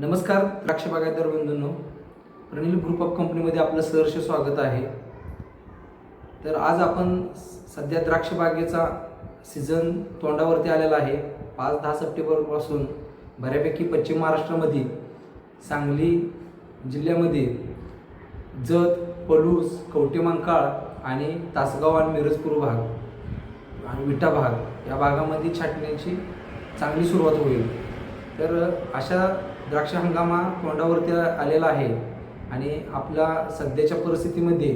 नमस्कार द्राक्ष बागायतदार बंधूंनो प्रणील ग्रुप ऑफ कंपनीमध्ये आपलं सहर्ष स्वागत आहे. तर आज आपण सध्या द्राक्ष बागेचा सीझन तोंडावरती आलेला आहे. पाच दहा सप्टेंबरपासून बऱ्यापैकी पश्चिम महाराष्ट्रामध्ये सांगली जिल्ह्यामध्ये जत पलूस कवटेमंकाळ आणि तासगाव आणि मिरजपूर भाग आणि विटा भाग या भागामध्ये छाटण्याची चांगली सुरुवात होईल. तर अशा द्राक्ष हंगामा तोंडावरती आलेला आहे आणि आपल्या सध्याच्या परिस्थितीमध्ये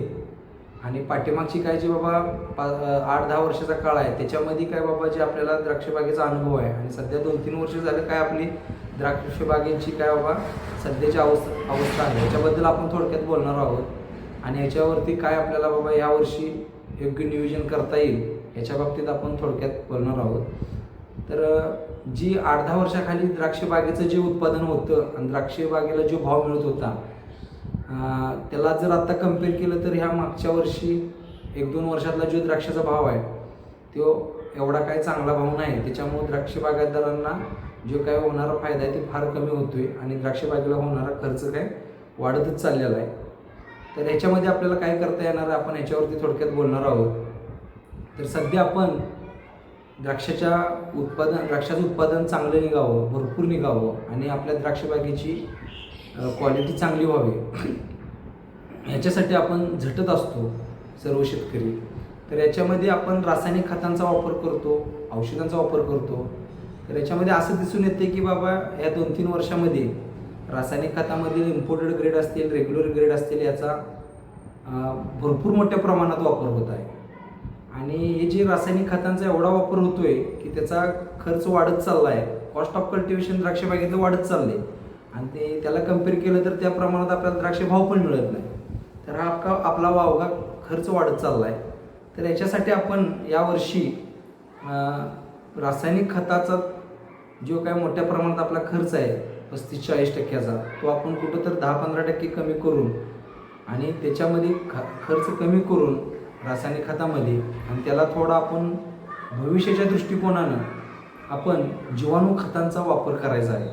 आणि पाठीमागची काय जी बाबा पा आठ दहा वर्षाचा काळ आहे त्याच्यामध्ये काय बाबा जे आपल्याला द्राक्षबागेचा अनुभव आहे आणि सध्या दोन तीन वर्ष झालं काय आपली द्राक्षबागेची काय बाबा सध्याची अवस्था अवस्था आहे. याच्याबद्दल आपण थोडक्यात बोलणार आहोत आणि याच्यावरती काय आपल्याला बाबा यावर्षी योग्य नियोजन करता येईल याच्या बाबतीत आपण थोडक्यात बोलणार आहोत. तर जी अर्धा वर्षाखाली द्राक्षबागेचं जे उत्पादन होतं आणि द्राक्षबागेला जो भाव मिळत होता त्याला जर आत्ता कंपेअर केलं तर ह्या मागच्या वर्षी एक दोन वर्षातला जो द्राक्षाचा भाव आहे तो एवढा काही चांगला भाव नाही. त्याच्यामुळे द्राक्ष बागायतदारांना जो काय होणारा फायदा आहे ते फार कमी होतो आहे आणि द्राक्षबागेला होणारा खर्च काय वाढतच चाललेला आहे. तर ह्याच्यामध्ये आपल्याला काय करता येणार आहे? आपण ह्याच्यावरती थोडक्यात बोलणार आहोत. तर सध्या आपण द्राक्षाच्या उत्पादन द्राक्षाचं उत्पादन चांगलं निघावं भरपूर निघावं आणि आपल्या द्राक्षबागेची क्वालिटी चांगली व्हावी. याच्यासाठी आपण झटत असतो सर्व शेतकरी. तर याच्यामध्ये आपण रासायनिक खतांचा वापर करतो औषधांचा वापर करतो. तर याच्यामध्ये असं दिसून येते की बाबा या दोन तीन वर्षामध्ये रासायनिक खतामध्ये इम्पोर्टेड ग्रेड असतील रेग्युलर ग्रेड असतील याचा भरपूर मोठ्या प्रमाणात वापर होत आहे. आणि हे जे रासायनिक खतांचा एवढा वापर होतोय की त्याचा खर्च वाढत चालला आहे कॉस्ट ऑफ कल्टिवेशन द्राक्ष बागेतलं वाढत चालले आणि ते त्याला कंपेअर केलं तर त्या प्रमाणात आपल्याला द्राक्ष भाव पण मिळत नाही. तर हा आपला आपला वावगा खर्च वाढत चालला आहे तर याच्यासाठी आपण यावर्षी रासायनिक खताचा जो काय मोठ्या प्रमाणात आपला खर्च आहे पस्तीस चाळीस टक्क्याचा तो आपण कुठं तर दहा पंधरा टक्के कमी करून आणि त्याच्यामध्ये ख खर्च कमी करून रासायनिक खतामध्ये आणि त्याला थोडा आपण भविष्याच्या दृष्टिकोनानं आपण जीवाणू खतांचा वापर करायचा आहे.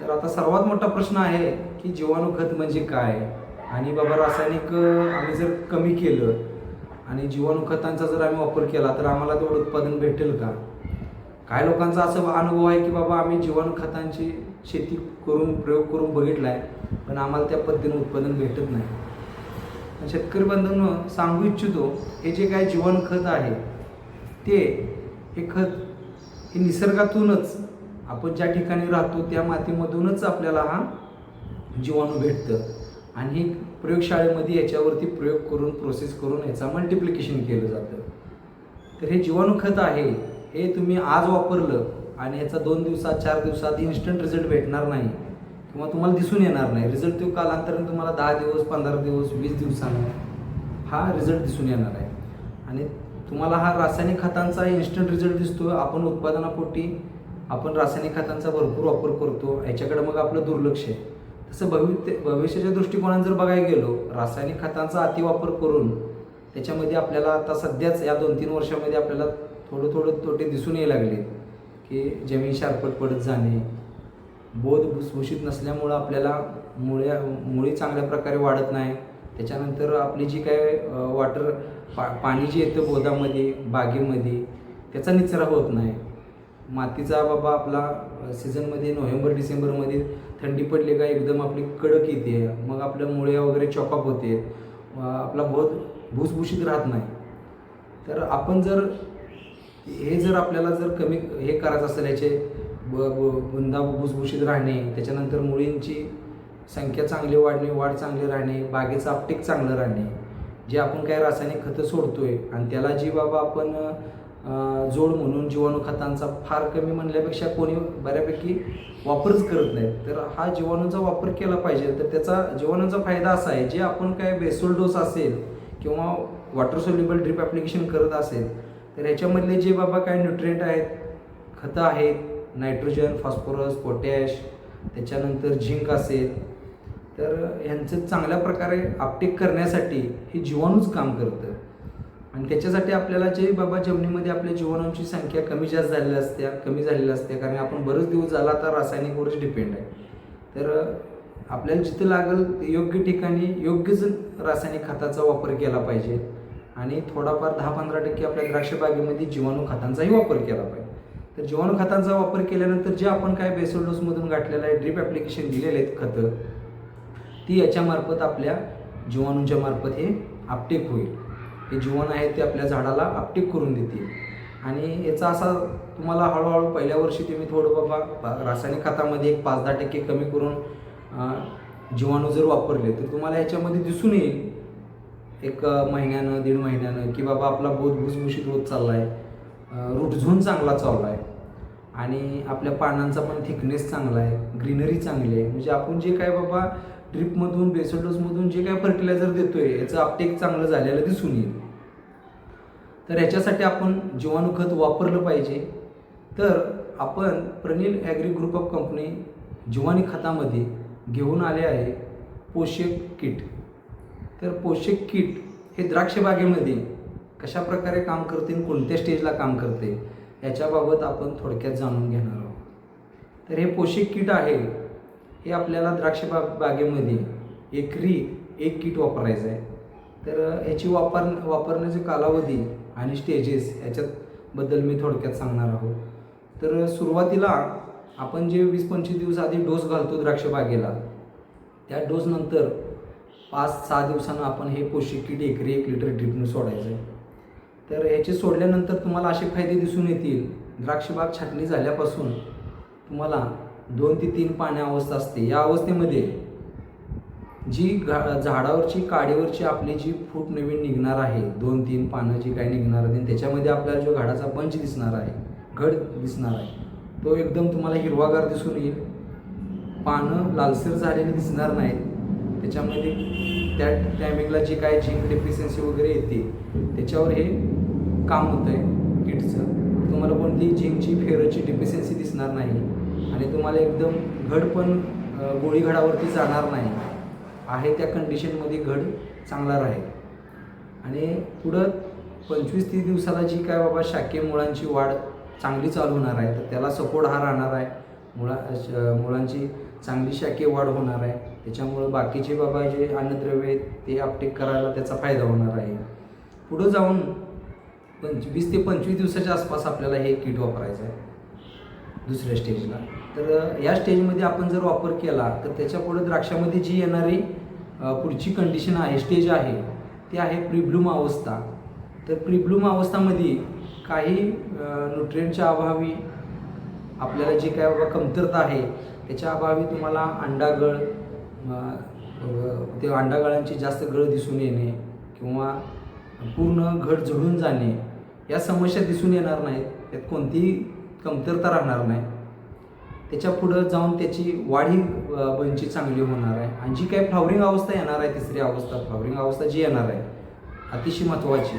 तर आता सर्वात मोठा प्रश्न आहे की जीवाणू खत म्हणजे काय? आणि बाबा रासायनिक आम्ही जर कमी केलं आणि जीवाणू खतांचा जर आम्ही वापर केला तर आम्हाला तेवढं उत्पादन भेटेल का? काय लोकांचा असं अनुभव आहे की बाबा आम्ही जीवाणू खतांची शेती करून प्रयोग करून बघितला आहे पण आम्हाला त्या पद्धतीने उत्पादन भेटत नाही. शेतकरी बंधूंनो सांगू इच्छितो हे जे काय जीवन खत आहे ते हे खत हे निसर्गातूनच आपण ज्या ठिकाणी राहतो त्या मातीमधूनच आपल्याला हा जीवाणू भेटतं. आणि हे प्रयोगशाळेमध्ये याच्यावरती प्रयोग करून प्रोसेस करून याचा मल्टिप्लिकेशन केलं जातं. तर हे जीवाणू खत आहे हे तुम्ही आज वापरलं आणि याचा दोन दिवसात चार दिवसात इन्स्टंट रिझल्ट भेटणार नाही. किंवा तुम्हाला दिसून येणार नाही. रिझल्ट तो कालांतराने तुम्हाला दहा दिवस पंधरा दिवस वीस दिवसानं हा रिझल्ट दिसून येणार आहे. आणि तुम्हाला हा रासायनिक खतांचा इन्स्टंट रिझल्ट दिसतो आपण उत्पादनापोटी आपण रासायनिक खतांचा भरपूर वापर करतो. याच्याकडे मग आपलं दुर्लक्ष आहे. तसं भवि भविष्याच्या दृष्टिकोनात जर बघायला गेलो रासायनिक खतांचा अतिवापर करून त्याच्यामध्ये आपल्याला आता सध्याच या दोन तीन वर्षामध्ये आपल्याला थोडं थोडं तोटे दिसून यायला लागले की जमीन शारपट पडत जाणे बोध भुसभुशीत नसल्यामुळं आपल्याला मुळ्या मुळी चांगल्या प्रकारे वाढत नाही. त्याच्यानंतर आपली जी काय वॉटर पा पाणी जे येतं बोधामध्ये बागेमध्ये त्याचा निचरा होत नाही. मातीचा बाबा आपला सीझनमध्ये नोव्हेंबर डिसेंबरमध्ये थंडी पडली का एकदम आपली कडक येते. मग आपल्या मुळ्या वगैरे चॉकअप होते. आपला बोध भुसभुशीत राहत नाही. तर आपण जर हे जर आपल्याला जर कमी हे करायचं असेल याचे ब बुंदा भुसभुशीत राहणे त्याच्यानंतर मुळींची संख्या चांगली वाढणे वाढ चांगली राहणे बागेचं आपटेक चांगलं राहणे जे आपण काय रासायनिक खतं सोडतो आहे आणि त्याला जी बाबा आपण जोड म्हणून जीवाणू खतांचा फार कमी म्हणल्यापेक्षा कोणी बऱ्यापैकी वापरच करत नाही. तर हा जीवाणूचा वापर केला पाहिजे. तर त्याचा जीवाणूंचा फायदा असा आहे जे आपण काय बेसोल डोस असेल किंवा वॉटर सोल्युबल ड्रिप ॲप्लिकेशन करत असेल तर ह्याच्यामधले जे बाबा काय न्यूट्रिएंट आहेत खतं आहेत नायट्रोजन फॉस्फरस पोटॅश त्याच्यानंतर झिंक असेल. तर ह्यांचं चांगल्या प्रकारे अपटेक करण्यासाठी हे जीवाणूच काम करतं. आणि त्याच्यासाठी आपल्याला जे बाबा जमिनीमध्ये आपल्या जीवाणूंची संख्या कमी जास्त झालेल्या असत्या कमी झालेल्या असत्या कारण आपण बरेच दिवस झाला तर रासायनिकवरच डिपेंड आहे. तर आपल्याला जिथं लागेल ते योग्य ठिकाणी योग्यच रासायनिक खताचा वापर केला पाहिजे. आणि थोडाफार दहा पंधरा टक्के आपल्या द्राक्ष बागेमध्ये जीवाणू खतांचाही वापर केला पाहिजे. तर जीवाणू खतांचा वापर केल्यानंतर जे आपण काय बेसल डोसमधून गाठलेलं आहे ड्रीप ॲप्लिकेशन दिलेले आहेत खतं ती याच्यामार्फत आपल्या जीवाणूंच्या मार्फत हे आपटेक होईल. हे जीवाणू आहे ते आपल्या झाडाला आपटेक करून देतील आणि याचा असा तुम्हाला हळूहळू पहिल्या वर्षी तुम्ही थोडं बाबा रासायनिक खतामध्ये एक पाच दहा टक्के कमी करून जीवाणू जर वापरले तर तुम्हाला याच्यामध्ये दिसून येईल. एक महिन्यानं दीड महिन्यानं की बाबा आपला बोध भुसभुशीत होत चालला आहे रूट झोन चांगला चालला आहे आणि आपल्या पानांचा पण थिकनेस चांगला आहे ग्रीनरी चांगली आहे. म्हणजे आपण जे काय बाबा ड्रिपमधून बेसोडोसमधून जे काय फर्टिलायझर देतोय याचं अपटेक चांगलं झालेलं दिसून येईल. तर याच्यासाठी आपण जीवाणू खत वापरलं पाहिजे. तर आपण Pranil agri group of company Jeevani खतामध्ये घेऊन आले आहे पोषक किट. तर पोषक किट हे द्राक्षबागेमध्ये कशा प्रकारे काम करते आणि कोणत्या स्टेजला काम करते? याच्याबाबत आपण थोडक्यात जाणून घेणार आहोत. तर हे पोषक किट आहे. हे आपल्याला द्राक्ष बाग बागेमध्ये एकरी एक किट वापरायचं आहे. तर ह्याची वापर वापरण्याचे कालावधी आणि स्टेजेस याच्याबद्दल मी थोडक्यात सांगणार आहोत. तर सुरुवातीला आपण जे वीस पंचवीस दिवस आधी डोस घालतो द्राक्ष बागेला त्या डोसनंतर पाच सहा दिवसानं आपण हे पोषक किट एकरी एक लिटर ड्रिपने सोडायचं आहे. तर ह्याचे सोडल्यानंतर तुम्हाला असे फायदे दिसून येतील. द्राक्षबाग छाटणी झाल्यापासून तुम्हाला दोन ते तीन पाण्या अवस्था असते. या अवस्थेमध्ये जी घा झाडावरची काडीवरची आपली जी फूट नवीन निघणार आहे दोन तीन पानं जी काही निघणार आहे त्याच्यामध्ये आपल्याला जो घाडाचा बंच दिसणार आहे घड दिसणार आहे तो एकदम तुम्हाला हिरवागार दिसून येईल. पानं लालसर झालेली दिसणार नाहीत. त्याच्यामध्ये त्या टायमिंगला जी काय झिंक डेफिशियन्सी वगैरे येते त्याच्यावर हे काम होतं आहे किटचं. तुम्हाला कोणती जिमची फेरची डिफिशियन्सी दिसणार नाही. आणि तुम्हाला एकदम घड पण अ, गोळी घडावरती जाणार नाही. आहे त्या कंडिशनमध्ये घड चांगला राहील. आणि पुढं पंचवीस तीस दिवसाला जी काय बाबा शाकीय मुळांची वाढ चांगली चालू होणार आहे तर त्याला सपोर्ट हा राहणार आहे. मुळा श- मुळांची चांगली शाकीय वाढ होणार आहे. त्याच्यामुळं बाकीचे बाबा जे अन्नद्रव्य आहेत ते अपटेक करायला त्याचा फायदा होणार आहे. पुढं जाऊन पंचवीस ते पंचवीस दिवसाच्या आसपास आपल्याला हे किट वापरायचं आहे दुसऱ्या स्टेजला तर या स्टेजमध्ये आपण जर वापर केला तर त्याच्या पुढं द्राक्षामध्ये जी येणारी पुढची कंडिशन आहे स्टेज आहे ती आहे प्रिब्लूम अवस्था. तर प्रिब्लूम अवस्थामध्ये काही न्यूट्रियनच्या अभावी आपल्याला जे काय बाबा कमतरता आहे त्याच्या अभावी तुम्हाला अंडागळ ते अंडागळांची जास्त गळ दिसून येणे किंवा पूर्ण घट झडून जाणे या समस्या दिसून येणार नाहीत. त्यात कोणतीही कमतरता राहणार नाही. त्याच्या पुढं जाऊन त्याची वाढ ही बंची चांगली होणार आहे. आणि जी काही फ्लॉवरिंग अवस्था येणार आहे तिसरी अवस्था फ्लॉवरिंग अवस्था जी येणार आहे अतिशय महत्त्वाची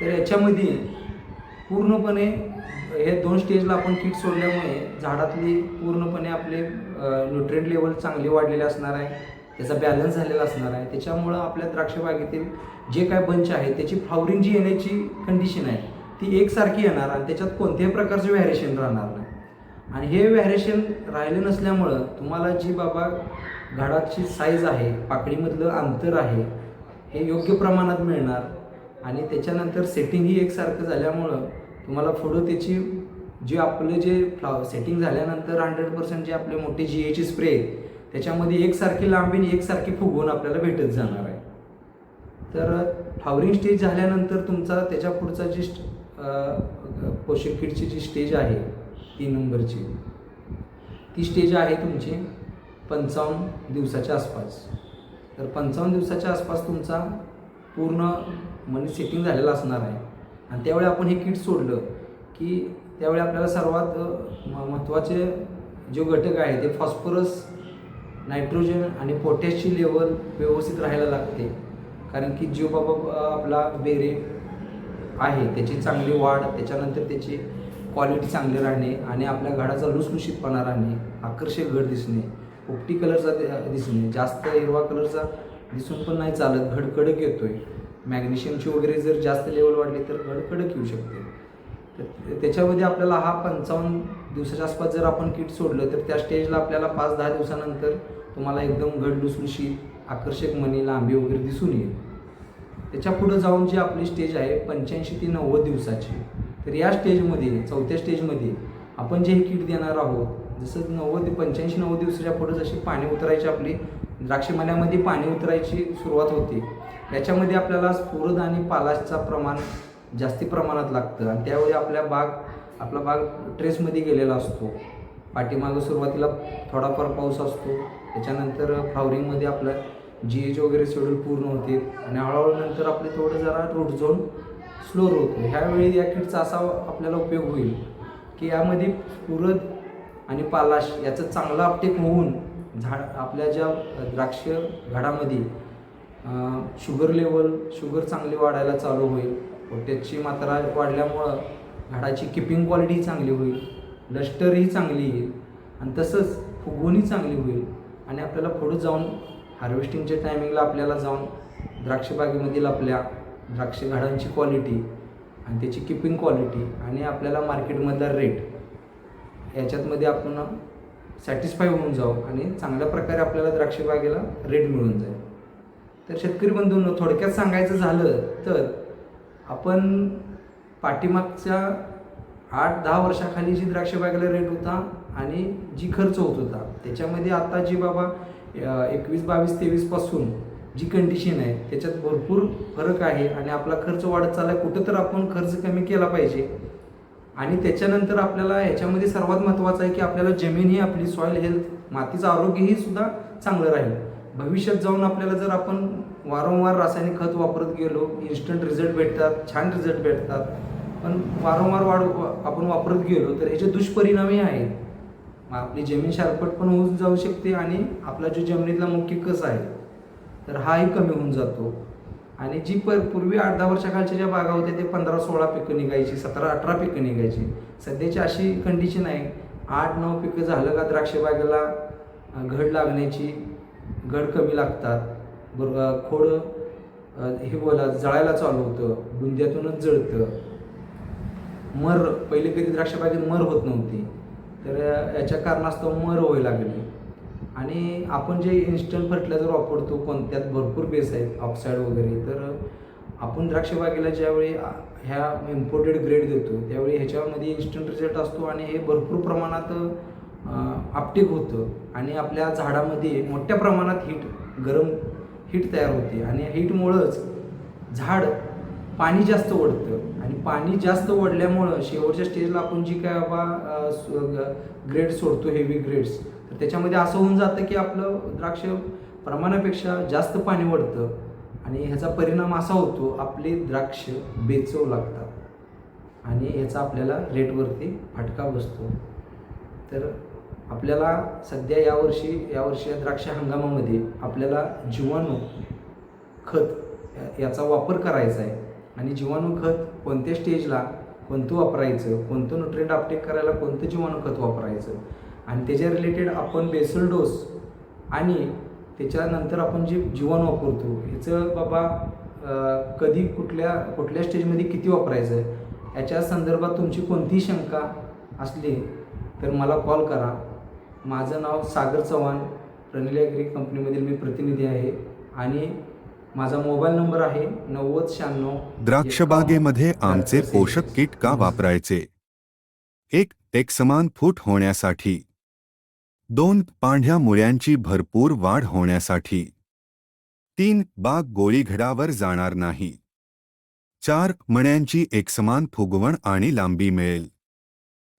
तर याच्यामध्ये पूर्णपणे हे दोन स्टेजला आपण किट सोडल्यामुळे झाडातली पूर्णपणे आपले न्यूट्रिएंट लेवल चांगले वाढलेले असणार आहे. त्याचा बॅलन्स झालेला असणार आहे. त्याच्यामुळं आपल्या द्राक्षबागेतील जे काय बंच आहे त्याची फ्लॉवरिंग जी येण्याची कंडिशन आहे ती एकसारखी येणार आणि त्याच्यात कोणत्याही प्रकारचं व्हॅरिएशन राहणार नाही. आणि हे व्हॅरिएशन राहिले नसल्यामुळं तुम्हाला जी बाबा घडाची साईज आहे पाकळीमधलं अंतर आहे हे योग्य प्रमाणात मिळणार आणि त्याच्यानंतर सेटिंगही एकसारखं झाल्यामुळं तुम्हाला पुढं त्याची जे आपलं जे फ्लाव सेटिंग झाल्यानंतर हंड्रेड पर्सेंट जे आपले मोठे जी एची स्प्रे त्याच्यामध्ये एकसारखी लांबी आणि एकसारखी फुगवून आपल्याला भेटत जाणार तर फ्लावरिंग स्टेज झाल्यानंतर तुमचा त्याच्या पुढचा जी पोषक किटची जी स्टेज आहे तीन नंबरची ती स्टेज आहे तुमची पंचावन्न दिवसाच्या आसपास. तर पंचावन्न दिवसाच्या आसपास तुमचा पूर्ण मनी सेटिंग झालेला असणार आहे. आणि त्यावेळी आपण हे किट सोडलं की त्यावेळी आपल्याला सर्वात म- महत्त्वाचे जे घटक आहे ते फॉस्फरस नायट्रोजन आणि पोटॅशची लेवल व्यवस्थित राहायला लागते. कारण की जीव बाबा आपला बेरे आहे त्याची चांगली वाढ त्याच्यानंतर त्याची क्वालिटी चांगली राहणे आणि आपल्या घडाचा लुसलुशीतपणा राहणे आकर्षक घड दिसणे पोपटी कलरचा दिसणे जास्त हिरवा कलरचा दिसून पण नाही चालत घड कडक येतोय. मॅग्नेशियमची वगैरे जर जास्त लेवल वाढली तर घड कडक येऊ शकते. तर त्याच्यामध्ये आपल्याला हा पंचावन्न दिवसाच्या आसपास जर आपण किट सोडलं तर त्या स्टेजला आपल्याला पाच दहा दिवसानंतर तुम्हाला एकदम घड लुसलुशीत आकर्षक मणी लांबी वगैरे दिसून येईल. त्याच्या पुढं जाऊन जी आपली स्टेज आहे पंच्याऐंशी ते नव्वद दिवसाची. तर या स्टेजमध्ये चौथ्या स्टेजमध्ये आपण जे हे किट देणार आहोत जसं नव्वद ते पंच्याऐंशी नव्वद दिवसाच्या पुढं जशी पाणी उतरायची आपली द्राक्षमण्यामध्ये पाणी उतरायची सुरुवात होते. याच्यामध्ये आपल्याला स्फुरद आणि पालाशचा प्रमाण जास्ती प्रमाणात लागतं आणि त्यावेळी आपल्या बाग आपला बाग ट्रेसमध्ये गेलेला असतो. पाठीमागं सुरुवातीला थोडाफार पाऊस असतो. त्याच्यानंतर फ्लावरिंगमध्ये आपलं जी एच वगैरे शेड्यूल पूर्ण होते आणि हळूहळू नंतर आपले थोडं जरा रोड झोन स्लो होतो. ह्यावेळी या किटचा असा आपल्याला उपयोग होईल की यामध्ये पुरद आणि पालाश याचं चांगलं अपटेक होऊन झाड आपल्या ज्या द्राक्ष घडामध्ये शुगर लेवल शुगर चांगली वाढायला चालू होईल. पोटॅशची मात्रा वाढल्यामुळं झाडाची किपिंग क्वालिटी चांगली होईल. लष्टरही चांगली येईल. आणि तसंच फुगवणी चांगली होईल. आणि आपल्याला पुढं जाऊन हार्वेस्टिंगच्या टायमिंगला आपल्याला जाऊन द्राक्षबागेमधील आपल्या द्राक्ष झाडांची क्वालिटी आणि त्याची किपिंग क्वालिटी आणि आपल्याला मार्केटमधला रेट याच्यातमध्ये आपण सॅटिस्फाय होऊन जाऊ आणि चांगल्या प्रकारे आपल्याला द्राक्षबागेला रेट मिळून जाईल. तर शेतकरी बंधूंनो थोडक्यात सांगायचं झालं तर आपण पाठीमागच्या आठ दहा वर्षाखाली जी द्राक्षबागेला रेट होता आणि जी खर्च होत होता त्याच्यामध्ये आता जी बाबा एकवीस बावीस तेवीसपासून जी कंडिशन आहे त्याच्यात भरपूर फरक आहे आणि आपला खर्च वाढत चालला आहे कुठं तर आपण खर्च कमी केला पाहिजे. आणि त्याच्यानंतर आपल्याला ह्याच्यामध्ये सर्वात महत्त्वाचं आहे की आपल्याला जमीन ही आपली सॉईल हेल्थ मातीचं आरोग्यही सुद्धा चांगलं राहील. भविष्यात जाऊन आपल्याला जर आपण वारंवार रासायनिक खत वापरत गेलो इन्स्टंट रिझल्ट भेटतात छान रिझल्ट भेटतात. पण वारंवार वाढ आपण वापरत गेलो तर ह्याचे दुष्परिणामही आहेत. मग आपली जमीन शारपट पण होऊन जाऊ शकते आणि आपला जो जमिनीतला मुख्य कस आहे तर हाही कमी होऊन जातो. आणि जी प पूर्वी आठ दहा वर्षाखालच्या ज्या बागा होत्या ते पंधरा सोळा पिकं निघायची सतरा अठरा पिकं निघायची. सध्याची अशी कंडिशन आहे आठ नऊ पिकं झालं का द्राक्षबागेला घड लागण्याची घड कमी लागतात. बरोबर खोड हे बोला जळायला चालू होतं बुंद्यातूनच जळतं. मर पहिले कधी द्राक्षबागेत मर होत नव्हती. तर याच्या कारणास्तव मर व्हायला लागली. आणि आपण जे इन्स्टंट फर्टिलायझर वापरतो कोणत्यात भरपूर बेस आहेत ऑक्साईड वगैरे तर आपण द्राक्षबागेला ज्यावेळी ह्या इम्पोर्टेड ग्रेड देतो त्यावेळी ह्याच्यामध्ये इन्स्टंट रिझल्ट असतो आणि हे भरपूर प्रमाणात आपटिक होतं. आणि आपल्या झाडामध्ये मोठ्या प्रमाणात हीट गरम हीट तयार होते. आणि हीटमुळंच झाड पाणी जास्त ओढतं. आणि पाणी जास्त ओढल्यामुळं शेवटच्या स्टेजला आपण जी काय बाबा ग्रेड सोडतो हेवी ग्रेड्स तर त्याच्यामध्ये असं होऊन जातं की आपलं द्राक्ष प्रमाणापेक्षा जास्त पाणी ओढतं. आणि ह्याचा परिणाम असा होतो आपले द्राक्ष बेचव लागतात. आणि ह्याचा आपल्याला रेटवरती फटका बसतो. तर आपल्याला सध्या यावर्षी यावर्षी द्राक्ष हंगामामध्ये आपल्याला जीवाणू खत याचा वापर करायचा आहे. आणि जीवाणू खत कोणत्या स्टेजला कोणतं वापरायचं कोणतं न्यूट्रिएंट अपटेक करायला कोणतं जीवाणू खत वापरायचं? आणि त्याच्या रिलेटेड आपण बेसल डोस आणि त्याच्यानंतर आपण जे जीवाणू वापरतो ह्याचं बाबा कधी कुठल्या कुठल्या स्टेजमध्ये किती वापरायचं? याच्या संदर्भात तुमची कोणतीही शंका असली तर मला कॉल करा. माझं नाव सागर चव्हाण प्रनिल ॲग्री कंपनीमधील मी प्रतिनिधी आहे. आणि माझा मोबाईल नंबर आहे नव्वद शहाण्णव द्राक्षबागेमध्ये आमचे पोषक किट का वापरायचे? एक एकसमान फूट होण्यासाठी. दोन पांढऱ्या मुळ्यांची भरपूर वाढ होण्यासाठी. तीन बाग गोळीघडावर जाणार नाही. चार मण्यांची एकसमान फुगवण आणि लांबी मिळेल.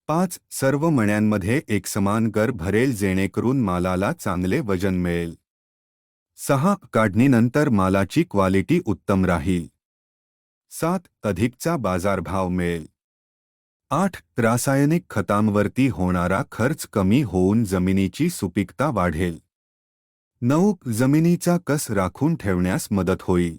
पाच सर्व मण्यांमध्ये एकसमान गर भरेल जेणेकरून मालाला चांगले वजन मिळेल. सहा काढणीनंतर मालाची क्वालिटी उत्तम राहील. सात अधिकचा बाजारभाव मिळेल. आठ रासायनिक खतांवरती होणारा खर्च कमी होऊन जमिनीची सुपीकता वाढेल. नऊ जमिनीचा कस राखून ठेवण्यास मदत होईल.